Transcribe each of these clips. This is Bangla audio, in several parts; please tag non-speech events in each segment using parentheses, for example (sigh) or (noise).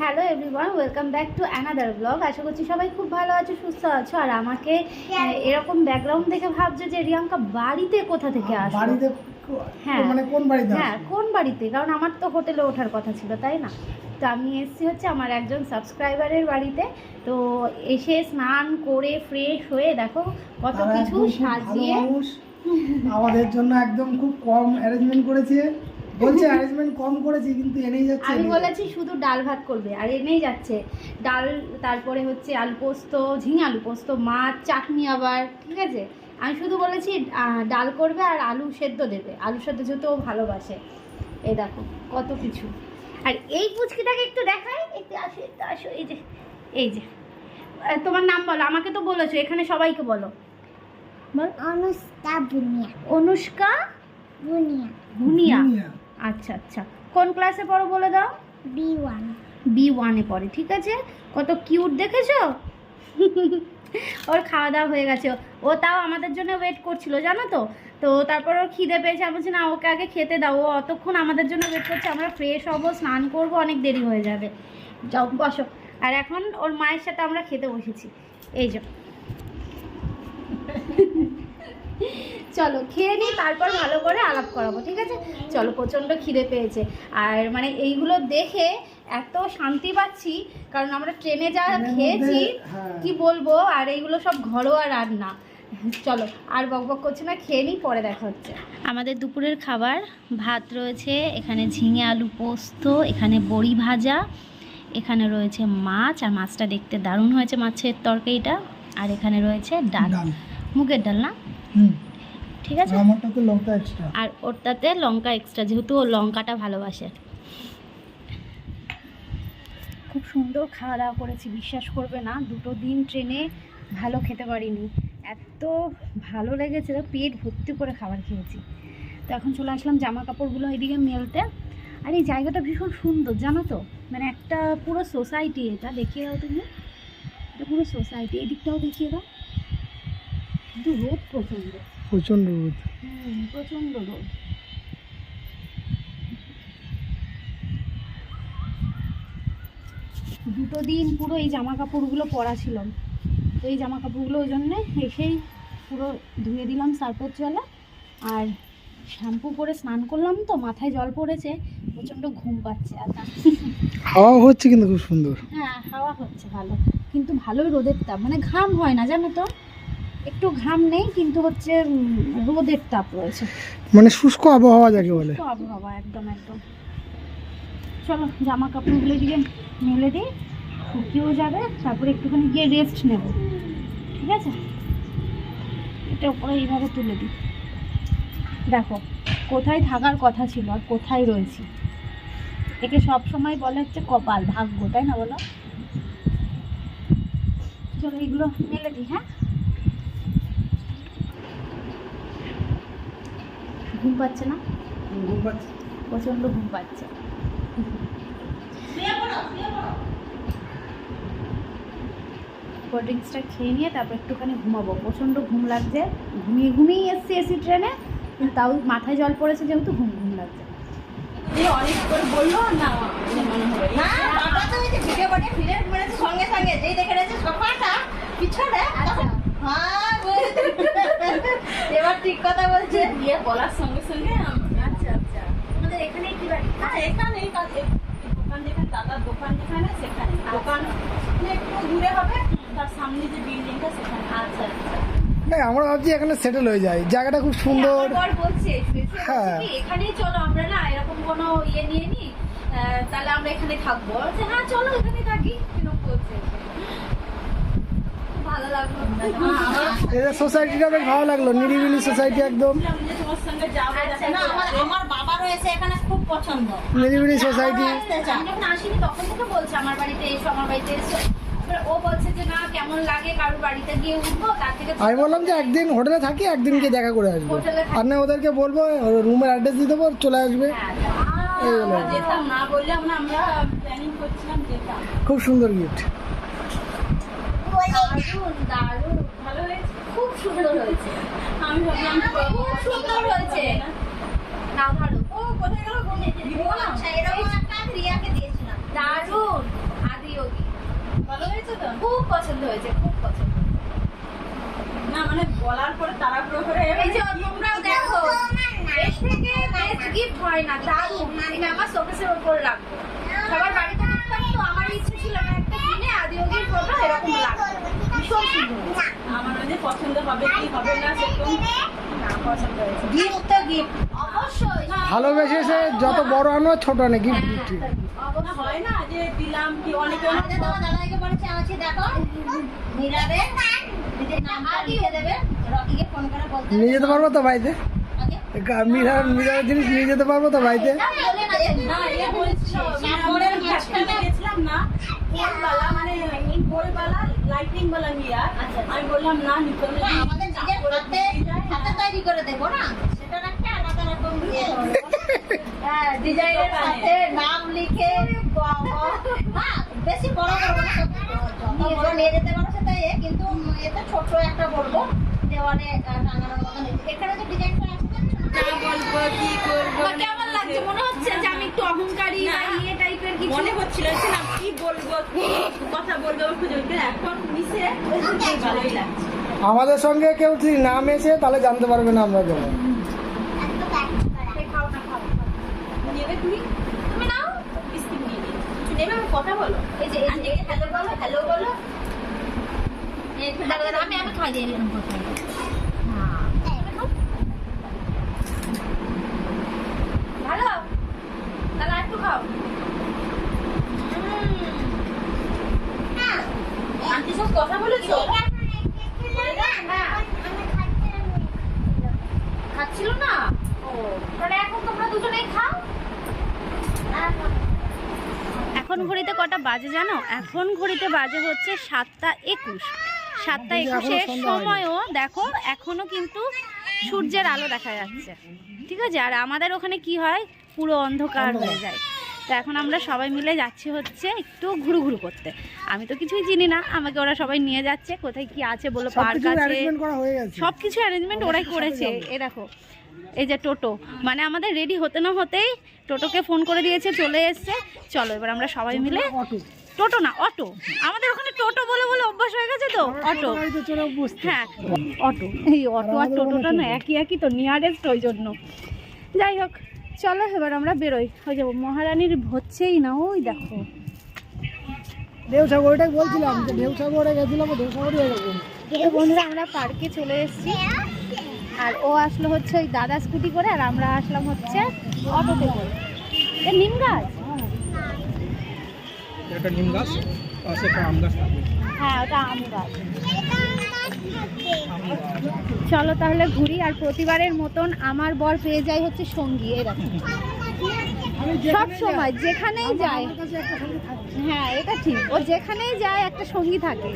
Hello everyone welcome back to another blog আশা করছি সবাই খুব ভালো আছো সুস্থ আছো। আর আমাকে এরকম ব্যাকগ্রাউন্ড দেখে ভাবছ যে রিয়াঙ্কা বাড়িতে কোথা থেকে বাড়িতে হ্যাঁ। মানে কোন বাড়িতে হ্যাঁ কোন বাড়িতে? কারণ আমার তো হোটেলে ওঠার কথা ছিল তাই না? তো আমি এসেছি হচ্ছে আমার একজন সাবস্ক্রাইবারের বাড়িতে। তো এসে স্নান করে ফ্রেশ হয়ে দেখো কত কিছু সাজিয়ে আমাদের জন্য একদম খুব কম অ্যারেঞ্জমেন্ট করেছে। বলছে (laughs) অ্যারেঞ্জমেন্ট কম করেছি কিন্তু এনেই যাচ্ছে আমি বলেছি শুধু ডাল ভাত করবে আর এনেই যাচ্ছে। ডাল তারপরে হচ্ছে আলু পোস্ত ঝিঙে আলু পোস্ত মাছ চাটনি আবার ঠিক আছে? আমি শুধু বলেছি ডাল করবে আর আলু সেদ্ধ দেবে। আলু সেদ্ধ যেহেতু ও ভালোবাসে। এই দেখো কত কিছু। আর এই পুচকিটাকে একটু দেখাই একটু আসো একটু আসো এই যে এই যে। তোমার নাম বলো আমাকে তো বলেছ এখানে সবাইকে বলো। অনুষ্কা বুনিয়া। অনুষ্কা বুনিয়া। দুনিয়া। আচ্ছা আচ্ছা। কোন ক্লাসে পড়ো বলে দাও? বি ওয়ান বি ওয়ানে পড়ে ঠিক আছে? কত কিউট দেখেছ? ওর খাওয়া দাওয়া হয়ে গেছে। ও তাও আমাদের জন্য ওয়েট করছিল জানো তো? তো তারপর ওর খিদে পেয়েছে। আমি বলছি না ওকে আগে খেতে দাও। ও অতক্ষণ আমাদের জন্য ওয়েট করছে। আমরা ফ্রেশ হব স্নান করব অনেক দেরি হয়ে যাবে। যাও বসো। আর এখন ওর মায়ের সাথে আমরা খেতে বসেছি। এই যে। চলো খেয়ে নিই তারপর ভালো করে আলাপ করাবো ঠিক আছে? চলো প্রচণ্ড খিদে পেয়েছে। আর মানে এইগুলো দেখে এত শান্তি পাচ্ছি কারণ আমরা ট্রেনে যা খেয়েছি হ্যাঁ। কি বলব? আর এইগুলো সব ঘরোয়া রান্না। চলো আর বক বক করছি না খেয়ে নিই পরে দেখা হচ্ছে। আমাদের দুপুরের খাবার ভাত রয়েছে এখানে ঝিঙে আলু পোস্ত এখানে বড়ি ভাজা এখানে রয়েছে মাছ আর মাছটা দেখতে দারুণ হয়েছে মাছের তরকারিটা আর এখানে রয়েছে ডাল। ডাল। মুগের ডাল না? হুম। ঠিক আছে? আমারটা তো লঙ্কা এক্সট্রা আর ওরটাতে লঙ্কা এক্সট্রা যেহেতু ও লঙ্কাটা ভালোবাসে। খুব সুন্দর খাওয়া দাওয়া করেছি বিশ্বাস করবে না দুটো দিন ট্রেনে ভালো খেতে পারিনি। এত ভালো লেগেছে পেট ভর্তি করে খাবার খেয়েছি। তো এখন চলে আসলাম জামা কাপড়গুলো এদিকে মেলতে। আর এই জায়গাটা ভীষণ সুন্দর জানো তো? মানে একটা পুরো সোসাইটি এটা দেখিয়ে দাও তুমি। এটা পুরো সোসাইটি এদিকটাও দেখিয়ে দাও। কিন্তু রোদ প্রচণ্ড। প্রচণ্ড রোদ। প্রচণ্ড রোদ। দুটো দিন পুরো এই জামা কাপড়গুলো পরা ছিল তো এই জামা কাপড়গুলো ওই জন্যে এসেই পুরো ধুয়ে দিলাম সার্ফের জলে আর শ্যাম্পু করে স্নান করলাম তো মাথায় জল পড়েছে প্রচণ্ড ঘুম পাচ্ছে আর হাওয়া হচ্ছে কিন্তু খুব সুন্দর। হ্যাঁ হাওয়া হচ্ছে ভালো। কিন্তু ভালোই রোদের তাপ মানে ঘাম হয় না জানো তো? একটু ঘাম নেই কিন্তু হচ্ছে রোদের তাপ রয়েছে। মানে শুষ্ক আবহাওয়া যাকে বলে। আবহাওয়া একদম একদম। চলো জামা কাপড়গুলো দিকে মেলে দিই শুকিয়েও যাবে তারপরে একটুখানি গিয়ে রেস্ট নেব। ঠিক আছে? এটা উপরে এইভাবে তুলে দিই। দেখো কোথায় থাকার কথা ছিল আর কোথায় রয়েছি। একে সব সময় বলে হচ্ছে কপাল ভাগ্য তাই না বলো? চলো এগুলো মেলে দিই হ্যাঁ? ঘুম পাচ্ছে না? ঘুম পাচ্ছে। প্রচণ্ড ঘুম পাচ্ছে। কোল্ড ড্রিঙ্কসটা খেয়ে নিয়ে তারপর একটুখানি ঘুমাবো। প্রচণ্ড ঘুম লাগছে। ঘুমিয়ে ঘুমিয়েই এসছি এসি ট্রেনে তাও মাথায় জল পড়েছে যেহেতু ঘুম ঘুম লাগছে। অনেক করে বলল না মনে সঙ্গে সঙ্গে যেই দেখে রয়েছে সোফাটা পিছনে। এবার ঠিক কথা বলছে। দিয়ে বলার সঙ্গে সঙ্গে আচ্ছা আচ্ছা। আমাদের এখানেই কি বাড়ি? হ্যাঁ এখানে দোকান যেখানে দাদার দোকান যেখানে সেখানে। দোকান মানে একটু দূরে হবে তার সামনে যে বিল্ডিংটা সেখানে। আচ্ছা আচ্ছা। হ্যাঁ আমরা ভাবছি এখানে সেটেল হয়ে যায়। জায়গাটা খুব সুন্দর। আমার বলছে হ্যাঁ। এখানেই চলো আমরা না এরকম কোনো ইয়ে নিয়ে নি। তাহলে আমরা এখানে থাকব। বলছে হ্যাঁ চলো এখানে থাকি। কীরকম এদের সোসাইটিটা বেশ ভালো লাগল নিরিবিলি সোসাইটি একদম। আমার আমার বাবারও এখানে খুব পছন্দ নিরিবিলি সোসাইটি আমি যখন আসিনি তখন থেকে বলছে আমার বাড়িতে এসো আমার বাড়িতে এসো ও বলছে যে না কেমন লাগে কারোর বাড়িতে গিয়ে উঠবো তার থেকে আমি বললাম যে একদিন হোটেলে থাকি একদিন গিয়ে দেখা করে আসব। আর না ওদেরকে বলব রুমের অ্যাড্রেস দিয়ে দেবো চলে আসবে। খুব সুন্দর হলো আমরা যেতাম না বললাম না আমরা প্ল্যানিং করছিলাম যেতাম খুব সুন্দর গিফট দারুণ দারুণ। ভালো হয়েছে? খুব সুন্দর হয়েছে। আমি খুব সুন্দর হয়েছে। না। ধরো ও কোথায় গেল? এরকম একটা রিয়াকে দিয়েছিলাম। দারুণ। পছন্দ হয়েছে খুব পছন্দ না মানে বলার পরে তাড়াহুড়ো করে এই যে তোমরাও দেখো। এর থেকে বেস্ট গিফট হয় না দারুণ। আমি আমার শোকেসের উপর রাখব। সবার বাড়িতে থাকতাম তো আমার ইচ্ছে ছিল না একটা কিনে আদি অগির ফটো এরকম লাগবে ভীষণ সুন্দর আমার মানে পছন্দ হবে কি হবে না সেরকম না পছন্দ হয়েছে গিফট তো গিফট অবশ্যই। ভালোবেসে যত বড় আনো ছোট আনে গিফট হয় না যে দিলাম কি অনেকে আমাদের দাদাকে বলেছে আছে দেখো। মীরাদের নিজের নামটা লিখে দেবে। রকিকে ফোন করে বলতে হবে। নিয়ে যেতে পারব তো বাড়িতে মিরার মিরার জিনিস নিয়ে যেতে পারব তো বাড়িতে না, লাইটিং বালা মিয়া আচ্ছা। আমি বললাম না নিতে হবে আমাদের নিজের হাতে হাতে তৈরি করে দেবো না? সেটার একটা আলাদা রকম ইয়ে হ্যাঁ ডিজাইনের সাথে নাম লিখে। না বেশি বড় করব না নিয়ে যেতে পারো সেটা ইয়ে কিন্তু এতে ছোট একটা বলব দেওয়ালে টাঙানোর মতন এখানে যে ডিজাইনটা আছে না বলব কি করব কেমন লাগছে? মনে হচ্ছে যে আমি একটু অহংকারী না। ইয়ে টাইপের কিছু? মনে হচ্ছিল না কি বলব কি কথা বলব খুঁজে এখন মিশে ভালোই লাগছে। আমাদের সঙ্গে কেউ যদি না মেশে তাহলে জানতে পারবে না আমরা যেমন কথা বলো। এই যে হ্যালো বলো হ্যালো বলো। আমি আমি খাই দিয়ে দিলাম কোথায় ভালো? তাহলে একটু খাও। আন্টির সাথে কথা বলেছ? খাচ্ছিল না? ও তাহলে এখন তোমরা দুজনেই খাও। এখন ঘড়িতে কটা বাজে জানো? এখন ঘড়িতে বাজে হচ্ছে সাতটা একুশ। সাতটা একুশের সময়ও দেখো এখনও কিন্তু সূর্যের আলো দেখা যাচ্ছে। ঠিক আছে? আর আমাদের ওখানে কি হয়? পুরো অন্ধকার হয়ে যায়। তো এখন আমরা সবাই মিলে যাচ্ছি হচ্ছে একটু ঘুরু ঘুরু করতে। আমি তো কিছুই চিনি না। আমাকে ওরা সবাই নিয়ে যাচ্ছে। কোথায় কি আছে বলো? পার্ক আছে। সব কিছু অ্যারেঞ্জমেন্ট ওরাই করেছে। এ দেখো। এই যে টোটো। মানে আমাদের রেডি হতে না হতেই টোটোকে ফোন করে দিয়েছে চলে এসছে। চলো এবার আমরা সবাই মিলে টোটো না অটো। আমাদের ওখানে টোটো বলে বলে অভ্যাস হয়ে গেছে তো অটো। হ্যাঁ অটো। এই অটো আর টোটোটা না একই একই তো নিয়ারেস্ট ওই জন্য। যাই হোক চলো এবার আমরা বেরোই। ওই যে মহারানীর হচ্ছেই না ওই দেখো। ওটাই বলছিলাম যে ঢেউসাগরে গেছিলাম ঢেউসাগরই এরকম তো বন্ধুরা আমরা পার্কে চলে এসেছি। আর ও আসলো হচ্ছে ওই দাদা স্কুটি করে আর আমরা আসলাম হচ্ছে অটোতে করে। নিম গাছ? একটা নিম গাছ পাশে একটা আম গাছ থাকবে। হ্যাঁ ওটা আম গাছ। চলো তাহলে ঘুরি, আর প্রতিবারের মতন আমার বর পেয়ে যায় হচ্ছে সঙ্গী এরকম সব সময়, যেখানেই যায়। হ্যাঁ এটা ঠিক। ও যেখানেই যায়, একটা সঙ্গী থাকে।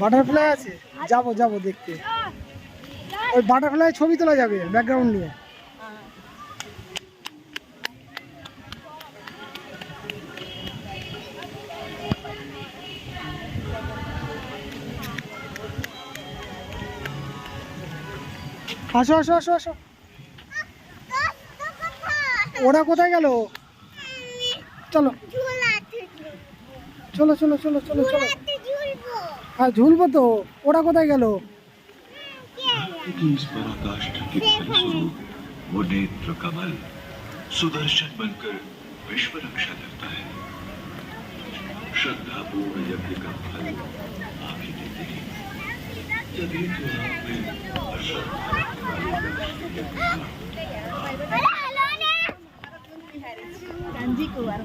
বাটারফ্লাই আছে। যাব যাব দেখতে। ওই বাটারফ্লাই ছবি তোলা যাবে ব্যাকগ্রাউন্ড নিয়ে। আসো আসো আসো আসো ওরা কোথায় গেল চলো চলো চলো চলো চলো চলো হ্যাঁ ঝুলবো তো ওরা কোথায় গেল कि इस पराकाष्ठ के फलस्वरूप वो नेत्र कमल सुदर्शन बनकर विश्व रक्षा करता है श्रद्धा पूर्ण यज्ञ का फल आप ही देते हैं Tanji keluar.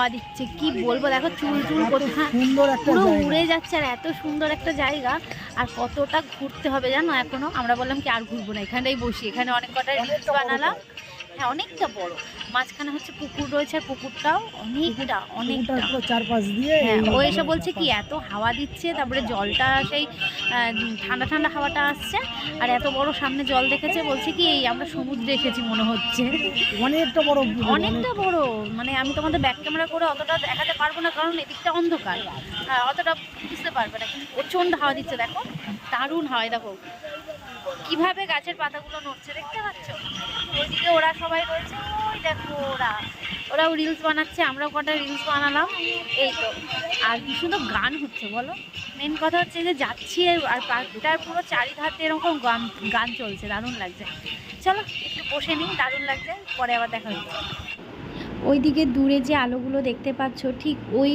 হাওয়া দিচ্ছে কি বলব? দেখো চুল চুল কোথায়? একটা পুরো উড়ে যাচ্ছে আর এত সুন্দর একটা জায়গা। আর কতটা ঘুরতে হবে জানো এখনও? আমরা বললাম কি আর ঘুরবো না এখানটাই বসি এখানে অনেক কটা রিলস বানালাম। হ্যাঁ অনেকটা বড়। মাঝখানে হচ্ছে পুকুর রয়েছে আর পুকুরটাও অনেকটা অনেকটা। চারপাশ দিয়ে হ্যাঁ ও এসে বলছে কি এত হাওয়া দিচ্ছে তারপরে জলটা সেই ঠান্ডা ঠান্ডা হাওয়াটা আসছে আর এত বড় সামনে জল দেখেছে বলছে কি এই আমরা সমুদ্রে এসেছি মনে হচ্ছে। অনেকটা বড় অনেকটা বড় মানে আমি তোমাদের ব্যাক ক্যামেরা করে অতটা দেখাতে পারব না কারণ এদিকটা অন্ধকার। হ্যাঁ অতটা বুঝতে পারবে না কিন্তু প্রচণ্ড হাওয়া দিচ্ছে দেখো দারুণ হাওয়ায় দেখো। কীভাবে গাছের পাতাগুলো নড়ছে দেখতে পাচ্ছ? ওইদিকে ওরা সবাই রয়েছে, ওই দেখো ওরা। ওরাও রিলস বানাচ্ছে, আমরাও কটা রিলস বানালাম, এই তো। আর কি সুন্দর গান হচ্ছে, বলো। মেন কথা হচ্ছে যে যাচ্ছি আর পার্কটার পুরো চারিধারে এরকম গান গান চলছে, দারুণ লাগছে। চলো, একটু বসে নিই, দারুণ লাগছে, পরে আবার দেখা হচ্ছে। ওইদিকে দূরে যে আলোগুলো দেখতে পাচ্ছ, ঠিক ওই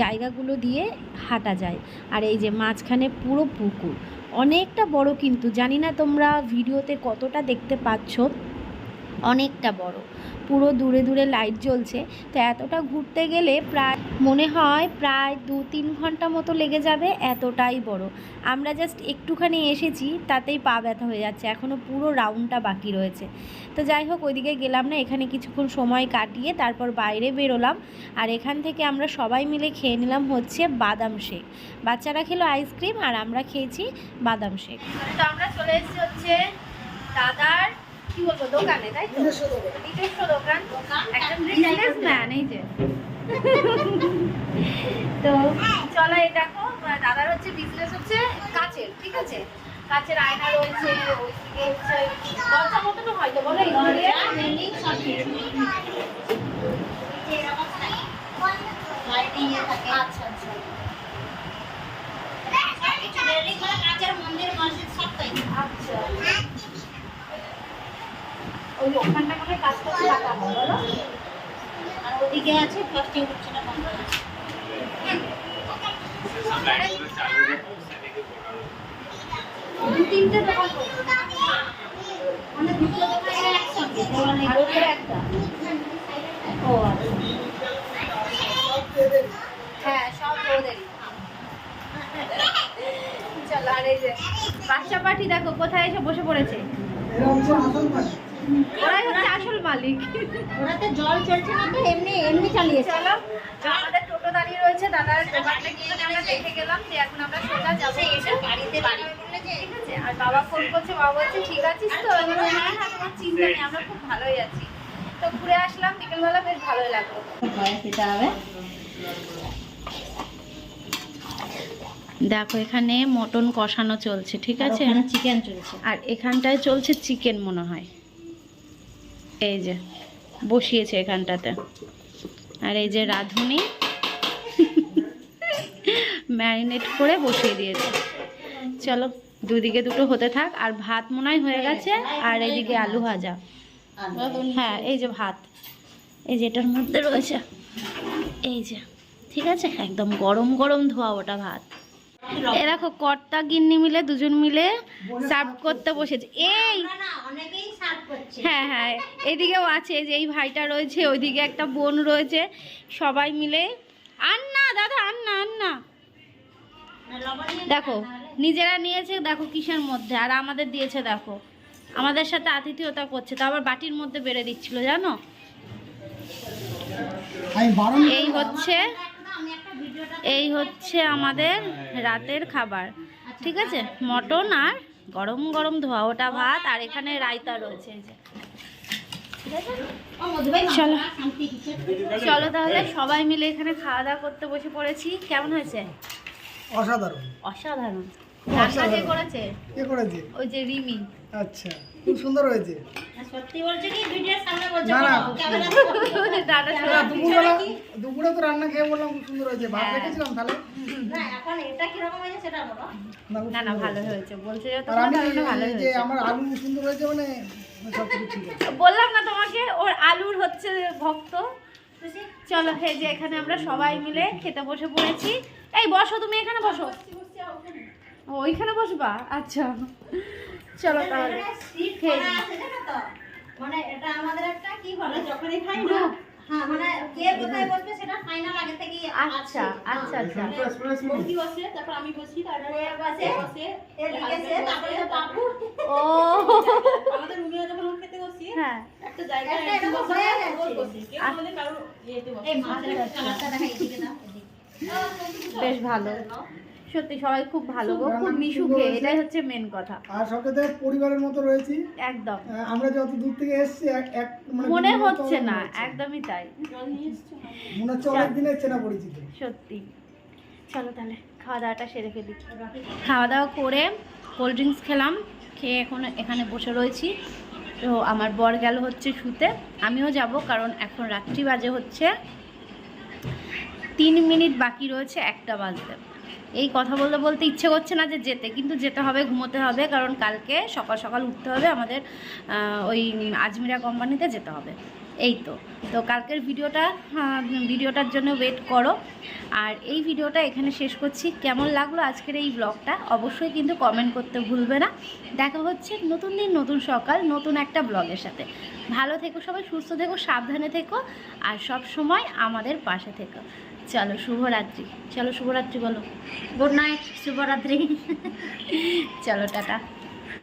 জায়গাগুলো দিয়ে হাঁটা যায়। আর এই যে মাঝখানে পুরো পুকুর অনেকটা বড় কিন্তু। জানি না তোমরা ভিডিওতে কতটা দেখতে পাচ্ছ। অনেকটা বড়। পুরো দূরে দূরে লাইট জ্বলছে। তো এতটা ঘুরতে গেলে প্রায়, মনে হয় প্রায় দু তিন ঘণ্টা মতো লেগে যাবে, এতটাই বড়। আমরা জাস্ট একটুখানি এসেছি, তাতেই পা ব্যথা হয়ে যাচ্ছে। এখনও পুরো রাউন্ডটা বাকি রয়েছে। তো যাই হোক, ওইদিকে গেলাম না, এখানে কিছুক্ষণ সময় কাটিয়ে তারপর বাইরে বেরোলাম। আর এখান থেকে আমরা সবাই মিলে খেয়ে নিলাম হচ্ছে বাদাম শেক। বাচ্চারা খেলো আইসক্রিম আর আমরা খেয়েছি বাদাম শেক। তো আমরা চলে এসেছি হচ্ছে দাদার কি বলব দোকানে তাই তো? নিজস্ব দোকান একদম বিজনেসম্যান এই যে। (laughs) তো চলো এই দেখো দাদার হচ্ছে বিজনেস হচ্ছে কাচের ঠিক আছে? কাচের আয়না রয়েছে ওইদিকে হচ্ছে দরজা মতনও হয়তো বলো আচ্ছা আচ্ছা। সব কিছু রেলিং মানে কাঁচের মন্দির মসজিদ সব আচ্ছা। ওই ওখানটা মনে কাজ করতে হয় বলো। আর ওদিকে আছে হচ্ছিল বন্ধ। আছে দু তিনটে দোকান মানে দুটো দোকানে একসঙ্গে আর ওপরে একটা। ও আচ্ছা। হ্যাঁ সব ওদেরই। চলো আর এই যে বাচ্চা পাঠি দেখো কোথায় এসে বসে পড়েছে? ওরাই হচ্ছে আসল মালিক। ওরাতে জল চলছে না তো এমনি এমনি চালিয়েছে চলো আমাদের টোটো দাঁড়িয়ে রয়েছে দাদার দোকানটা গিয়ে আমরা দেখে গেলাম যে এখন আমরা সোজা যাব। এসে বাড়িতে বাড়ি ঠিক আছে আর বাবা ফোন করছে বাবা বলছে ঠিক আছিস তো? হ্যাঁ হ্যাঁ তোমার চিন্তা নেই আমরা খুব ভালোই আছি। তো ঘুরে আসলাম বিকেলবেলা বেশ ভালোই লাগল। দিতে হবে দেখো এখানে মটন কষানো চলছে ঠিক আছে? চিকেন চলছে। আর এখানটায় চলছে চিকেন মনে হয়। এই যে, বসিয়েছে এখানটাতে। আর এই যে রাঁধুনি, ম্যারিনেট করে বসিয়ে দিয়েছে। চলো, দুদিকে দুটো হতে থাক। আর ভাত মনে হয় হয়ে গেছে, আর এদিকে আলু ভাজা। হ্যাঁ এই যে ভাত। এই যে এটার মধ্যে রয়েছে। এই যে, ঠিক আছে? একদম গরম গরম ধোয়া ওটা ভাত। এ দেখো কর্তা গিন্নি মিলে দুজন মিলে সার্ভ করতে বসেছে। এই না না অনেকেই সার্ভ করছে। হ্যাঁ হ্যাঁ এদিকেও আছে যে এই ভাইটা রয়েছে ওইদিকে একটা বোন রয়েছে সবাই মিলে। আন না দাদা আন না আন না দেখো নিজেরা নিয়েছে দেখো কিসের মধ্যে আর আমাদের দিয়েছে দেখো। আমাদের সাথে আতিথেয়তা করছে তো আবার বাটির মধ্যে বেড়ে দিচ্ছিল জানো? এই হচ্ছে এই হচ্ছে আমাদের রাতের খাবার। ঠিক আছে? মটন আর গরম গরম ধোয়া ওটা ভাত আর এখানে রায়তা রয়েছে এই যে। চলো। চলো তাহলে সবাই মিলে এখানে খাওয়া দাওয়া করতে বসে পড়েছি। কেমন হয়েছে? অসাধারণ। অসাধারণ। কে করেছে? ওই যে রিমি। আচ্ছা খুব সুন্দর হয়েছে। সত্যি বলছে কি? ভিডিওর সামনে বলছে না, না, বলো, ক্যামেরা দাদা না, দুপুরবেলা দুপুরে তো রান্না খেয়ে বললাম খুব সুন্দর হয়েছে। ভাত। রেখেছিলাম তাহলে। না এখন এটা কীরকম হয়েছে সেটা বলো। না, খুব না না সুন্দর ভালো হয়েছে। হয়েছে। বলছে যে আর তোমার আমি রান্না ভালো এই যে হয়েছে। আমার আলু সুন্দর হয়েছে মানে সব কিছু ঠিক আছে। বললাম না তোমাকে ওর আলুর হচ্ছে ভক্ত। চলো হে যে এখানে আমরা সবাই মিলে খেতে বসে পড়েছি। এই বসো তুমি এখানে বসো। ওইখানে বসবা? আচ্ছা। চলো তাহলে। মানে এটা আমাদের একটা কি বলে যখনই খাই না Group। হ্যাঁ মানে কে কোথায় সেটা ফাইনাল আগে থেকেই আচ্ছা আচ্ছা আচ্ছা। বৌদি বসে তারপর আমি বসি তারপরে বসে, বসে এর লিখেছে তারপরে তো বাবু। ও। আমাদের রুমে যখন খেতে বসি হ্যাঁ। একটা জায়গায় হয়ে এদিকে। বেশ ভালো। সত্যি সবাই খুব ভালো গো খুব মিশুকে এটাই হচ্ছে মেন কথা। আর সব পরিবারের মতো রয়েছি। একদম। আমরা যত দূর থেকে এসেছি এক- মানে মনে হচ্ছে না একদমই তাই। মনে হচ্ছে অনেক দিনের চেনা পরিচিত। সত্যি। চলো তাহলে খাওয়া দাওয়াটা সেরে ফেলি। খাওয়া দাওয়া করে কোল্ড ড্রিঙ্কস খেলাম খেয়ে এখন এখানে বসে রয়েছি। তো আমার বর গেল হচ্ছে শুতে। আমিও যাব কারণ এখন রাত্রি বাজে হচ্ছে। তিন মিনিট বাকি রয়েছে একটা বাজতে। এই কথা বলতে বলতে ইচ্ছে করছে না যে যেতে, কিন্তু যেতে হবে, ঘুমোতে হবে, কারণ কালকে সকাল সকাল উঠতে হবে, আমাদের ওই আজমিরা কোম্পানিতে যেতে হবে। এই তো তো কালকের ভিডিওটা ভিডিওটার জন্য ওয়েট করো। আর এই ভিডিওটা এখানে শেষ করছি। কেমন লাগল আজকের এই ব্লগটা অবশ্যই কিন্তু কমেন্ট করতে ভুলবে না। দেখা হচ্ছে নতুন দিন, নতুন সকাল, নতুন একটা ব্লগের সাথে। ভালো থেকো সবাই, সুস্থ থেকো, সাবধানে থেকো, আর সব সময় আমাদের পাশে থেকো। চলো শুভরাত্রি। চলো শুভরাত্রি বলো। গুড নাইট শুভরাত্রি। চলো টাটা।